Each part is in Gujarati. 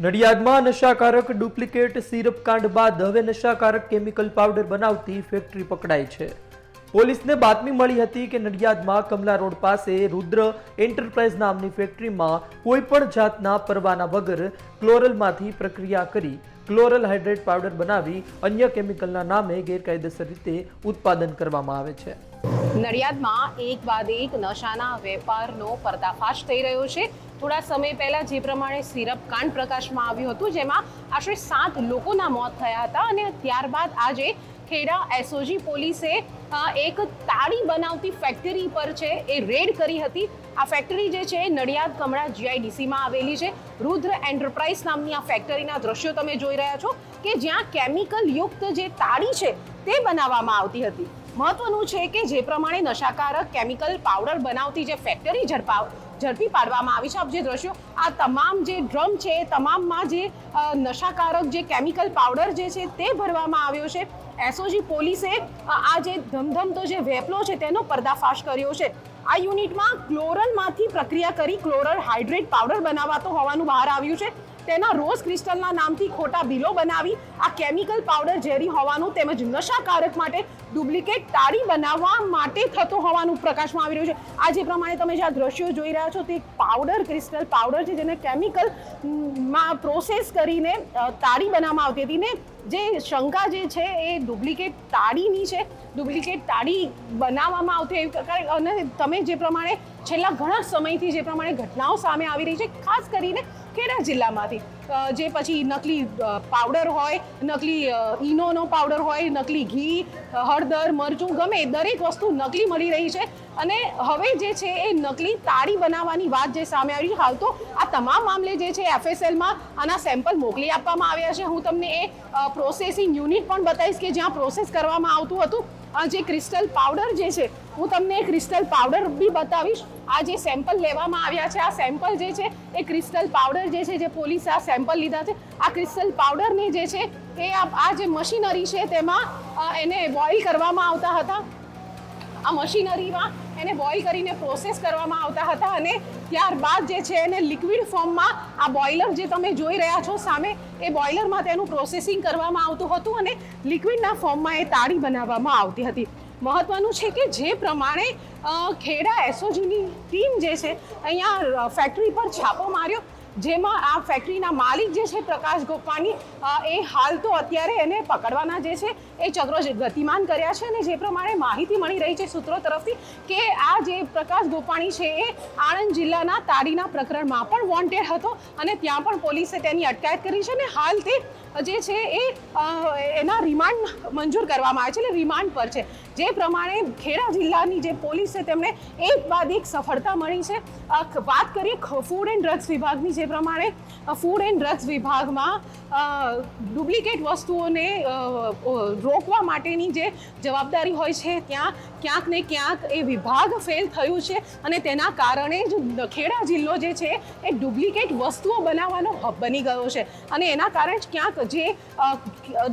નડિયાદમાં નશાકારક ડુપ્લિકેટ સિરપ કાંડ બાદ હવે નશાકારક કેમિકલ પાવડર બનાવતી ફેક્ટરી પકડાઈ છે. પોલીસને બાતમી મળી હતી કે નડિયાદમાં કમલા રોડ પાસે રુદ્ર એન્ટરપ્રાઇઝ નામની ફેક્ટરીમાં કોઈ પણ જાતના પરવાના વગર ક્લોરલમાંથી પ્રક્રિયા કરી ક્લોરલ હાઇડ્રેટ પાવડર બનાવી અન્ય કેમિકલના નામે ગેરકાયદેસર રીતે ઉત્પાદન કરવામાં આવે છે. નડિયાદમાં એક બાદ એક નશાના વેપારનો પર્દાફાશ થઈ રહ્યો છે. થોડા સમય પહેલા જે પ્રમાણે સિરપ કાંડ પ્રકાશમાં આવ્યું હતું, જેમાં આશરે સાત લોકોના મોત થયા હતા અને ત્યારબાદ આજે ખેડા એસઓજી પોલીસે એક તાળી બનાવતી ફેક્ટરી પર છે, એ રેડ કરી હતી. આ ફેક્ટરી જે છે નડિયાદ કમળા જીઆઈડીસીમાં આવેલી છે. રુદ્ર એન્ટરપ્રાઇઝ નામની આ ફેક્ટરીના દ્રશ્યો તમે જોઈ રહ્યા છો કે જ્યાં કેમિકલ યુક્ત જે તાળી છે, તે બનાવવામાં આવતી હતી. મહત્વનું છે કે જે પ્રમાણે નશાકારક કેમિકલ પાવડર બનાવતી જે ફેક્ટરી ઝડપા ઝડપી પાડવામાં આવી છે. આપ જે દ્રશ્યો, આ તમામ જે ડ્રમ છે તમામમાં જે નશાકારક જે કેમિકલ પાવડર જે છે, તે ભરવામાં આવ્યો છે. એસઓજી પોલીસે આ જે ધમધમતો જે વેપલો છે, તેનો પર્દાફાશ કર્યો છે. આ યુનિટમાં ક્લોરલમાંથી પ્રક્રિયા કરી ક્લોરલ હાઇડ્રેટ પાવડર બનાવાતો હોવાનું બહાર આવ્યું છે. તેના રોઝ ક્રિસ્ટલના નામથી ખોટા બિલો બનાવી, આ કેમિકલ પાવડર ઝેરી હોવાનું તેમજ નશાકારક માટે ડુપ્લિકેટ તાળી બનાવવા માટે થતો હોવાનું પ્રકાશમાં આવી રહ્યું છે. આ જે પ્રમાણે તમે જે આ દ્રશ્યો જોઈ રહ્યા છો, તે પાવડર, ક્રિસ્ટલ પાવડર છે, જેને કેમિકલ, માં પ્રોસેસ કરીને તાળી બનાવવામાં આવતી હતી. ને જે શંકા જે છે, એ ડુપ્લિકેટ તાળીની છે. ડુપ્લિકેટ તાળી બનાવવામાં આવતી એવી પ્રકારે અને તમે જે પ્રમાણે છેલ્લા ઘણા સમયથી જે પ્રમાણે ઘટનાઓ સામે આવી રહી છે, ખાસ કરીને ખેડા જિલ્લામાંથી? જે પછી નકલી પાવડર હોય, નકલી ઇનોનો પાવડર હોય, નકલી ઘી, હળદર, મરચું, ગમે દરેક વસ્તુ નકલી મળી રહી છે. અને હવે જે છે એ નકલી તાળી બનાવવાની વાત જે સામે આવી છે, હાલ તો આ તમામ મામલે જે છે એફએસએલમાં આના સેમ્પલ મોકલી આપવામાં આવ્યા છે. હું તમને એ પ્રોસેસિંગ યુનિટ પણ બતાવીશ કે જ્યાં પ્રોસેસ કરવામાં આવતું હતું. આ જે ક્રિસ્ટલ પાવડર જે છે, હું તમને ક્રિસ્ટલ પાવડર બી બતાવીશ. આ જે સેમ્પલ લેવામાં આવ્યા છે, આ સેમ્પલ જે છે, એ ક્રિસ્ટલ પાવડર જે છે, જે પોલીસે આ સેમ્પલ લીધા છે, આ ક્રિસ્ટલ પાવડરને જે છે, એ આ જે મશીનરી છે, તેમાં એને બોઇલ કરવામાં આવતા હતા. આ મશીનરીમાં એને બોઇલ કરીને પ્રોસેસ કરવામાં આવતા હતા અને ત્યારબાદ જે છે એને લિક્વિડ ફોર્મમાં આ બોઇલર જે તમે જોઈ રહ્યા છો સામે, એ બોઇલરમાં તેનું પ્રોસેસિંગ કરવામાં આવતું હતું અને લિક્વિડના ફોર્મમાં એ તાળી બનાવવામાં આવતી હતી. મહત્વનું છે કે જે પ્રમાણે ખેડા એસઓજીની ટીમ જે છે, અહીંયા ફેક્ટરી પર છાપો માર્યો જેમાં આ ફેક્ટરીના માલિક જે છે પ્રકાશ ગોપાણી એ હાલ તો અત્યારે એને પકડવાના જે છે, એ ચક્રો ગતિમાન કર્યા છે અને જે પ્રમાણે માહિતી મળી રહી છે સૂત્રો તરફથી કે આ જે પ્રકાશ ગોપાણી છે એ આણંદ જિલ્લાના તાડીના પ્રકરણમાં પણ વોન્ટેડ હતો અને ત્યાં પણ પોલીસે તેની અટકાયત કરી છે અને હાલ તે જે છે એ એના રિમાન્ડ મંજૂર કરવામાં આવે છે, એટલે રિમાન્ડ પર છે. જે પ્રમાણે ખેડા જિલ્લાની જે પોલીસ છે, તેમને એક બાદ એક સફળતા મળી છે. વાત કરીએ ફૂડ એન્ડ ડ્રગ્સ વિભાગની, જે પ્રમાણે ફૂડ એન્ડ ડ્રગ્સ વિભાગમાં ડુપ્લિકેટ વસ્તુઓને રોકવા માટેની જે જવાબદારી હોય છે, ત્યાં ક્યાંક ને ક્યાંક એ વિભાગ ફેલ થયું છે અને તેના કારણે જ ખેડા જિલ્લો જે છે, એ ડુપ્લિકેટ વસ્તુઓ બનાવવાનો હબ બની ગયો છે. અને એના કારણે જ ક્યાંક જે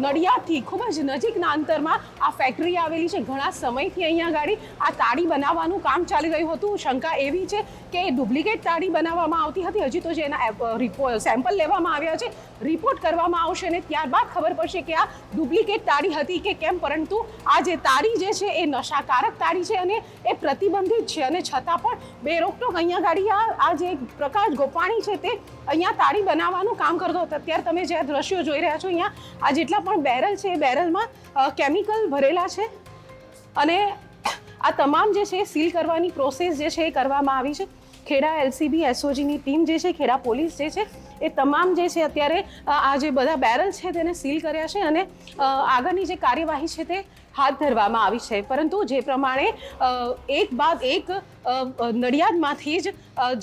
નડિયાદથી ખૂબ જ નજીકના અંતરમાં આ ફેક્ટરી આવેલી છે. ઘણા સમયથી અહીંયા ગાડી આ તાળી બનાવવાનું કામ ચાલી રહ્યું હતું. શંકા એવી છે કે ડુપ્લિકેટ તાળી બનાવવામાં આવતી હતી. હજી તો જે એના સેમ્પલ લેવામાં આવ્યા છે. રિપોર્ટ કરવામાં આવશે અને ત્યારબાદ ખબર પડશે કે આ ડુપ્લિકેટ તાળી હતી કે કેમ. પરંતુ આ જે તાળી જે છે એ નશાકારક તાળી છે અને એ પ્રતિબંધિત છે. અને છતાં પણ બે રોકટોક અહીંયા ગાડી આ જે પ્રકાશ ગોપાણી છે તે અહીંયા તાળી બનાવવાનું કામ કરતો હતો. અત્યારે તમે જે દ્રશ્યો જોઈ રહ્યા છો અહીંયા. આ જેટલા પણ બેરલ છે એ બેરલમાં કેમિકલ ભરેલા છે. અને આ તમામ જે છે સીલ કરવાની પ્રોસેસ જે છે એ કરવામાં આવી છે. ખેડા એલસીબી એસઓજીની ટીમ જે છે, ખેડા પોલીસ જે છે, એ તમામ જે છે અત્યારે આ જે બધા બેરલ છે તેને સીલ કર્યા છે અને આગળની જે કાર્યવાહી છે તે હાથ ધરવામાં આવી છે. પરંતુ જે પ્રમાણે એક બાદ એક નડિયાદમાંથી જ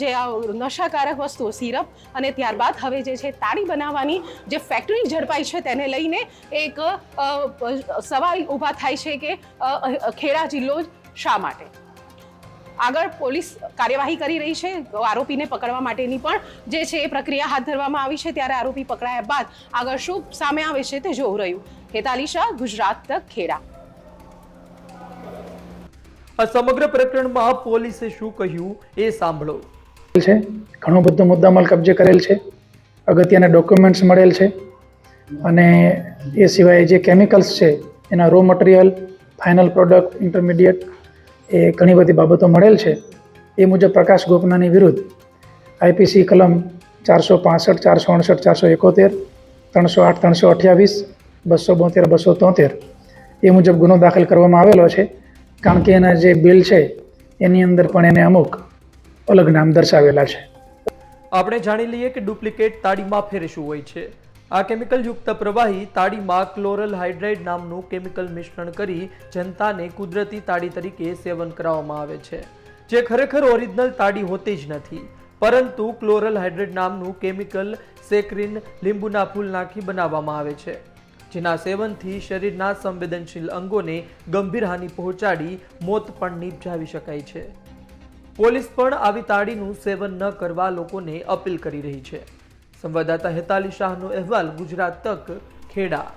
જે આ નશાકારક વસ્તુઓ, સિરપ અને ત્યારબાદ હવે જે છે તાળી બનાવવાની જે ફેક્ટરી ઝડપાઈ છે તેને લઈને એક સવાલ ઊભા થાય છે કે ખેડા જિલ્લો શા માટે? આગળ પોલીસ કાર્યવાહી કરી રહી છે આરોપીને પકડવા માટેની પણ જે છે એ પ્રક્રિયા હાથ ધરવામાં આવી છે ત્યારે આરોપી પકડાયા બાદ આગળ શું સામે આવે છે તે જોવું રહ્યું. હેતાલી શાહ ગુજરાત તક ખેડા. આ સમગ્ર પ્રકરણમાં પોલીસે શું કહ્યું એ સાંભળો. છે ઘણો બધો મુદ્દામાલ કબજે કરેલ છે અગત્યના ડોક્યુમેન્ટ્સ મળેલ છે અને એ સિવાય જે કેમિકલ્સ છે એના raw material final product intermediate એ ઘણી બધી બાબતો મળેલ છે. એ મુજબ પ્રકાશ ગોપનાની વિરુદ્ધ આઈપીસી કલમ ચારસો પાસઠ, ચારસો અડસઠ, ચારસો એકોતેર, ત્રણસો આઠ, ત્રણસો અઠ્યાવીસ, બસો બોતેર, બસો તોતેર એ મુજબ ગુનો દાખલ કરવામાં આવેલો છે. કારણ કે એના જે બિલ છે, એની અંદર પણ એને અમુક અલગ નામ દર્શાવેલા છે. આપણે જાણી લઈએ કે ડુપ્લિકેટ તાળીમાં ફેર હોય છે. આ કેમિકલયુક્ત પ્રવાહી તાડીમાં ક્લોરલ હાઇડ્રાઇડ નામનું કેમિકલ મિશ્રણ કરી જનતાને કુદરતી તાડી તરીકે સેવન કરાવવામાં આવે છે, જે ખરેખર ઓરિજિનલ તાડી હોતી જ નથી. પરંતુ ક્લોરલ હાઇડ્રેટ નામનું કેમિકલ સેક્રિન લીંબુના ફૂલ નાખી બનાવવામાં આવે છે, જેના સેવનથી શરીરના સંવેદનશીલ અંગોને ગંભીર હાનિ પહોંચાડી મોત પણ નિપજાવી શકાય છે. પોલીસ પણ આવી તાળીનું સેવન ન કરવા લોકોને અપીલ કરી રહી છે. સંવાદદાતા હેતાલી શાહનો અહેવાલ ગુજરાત તક ખેડા.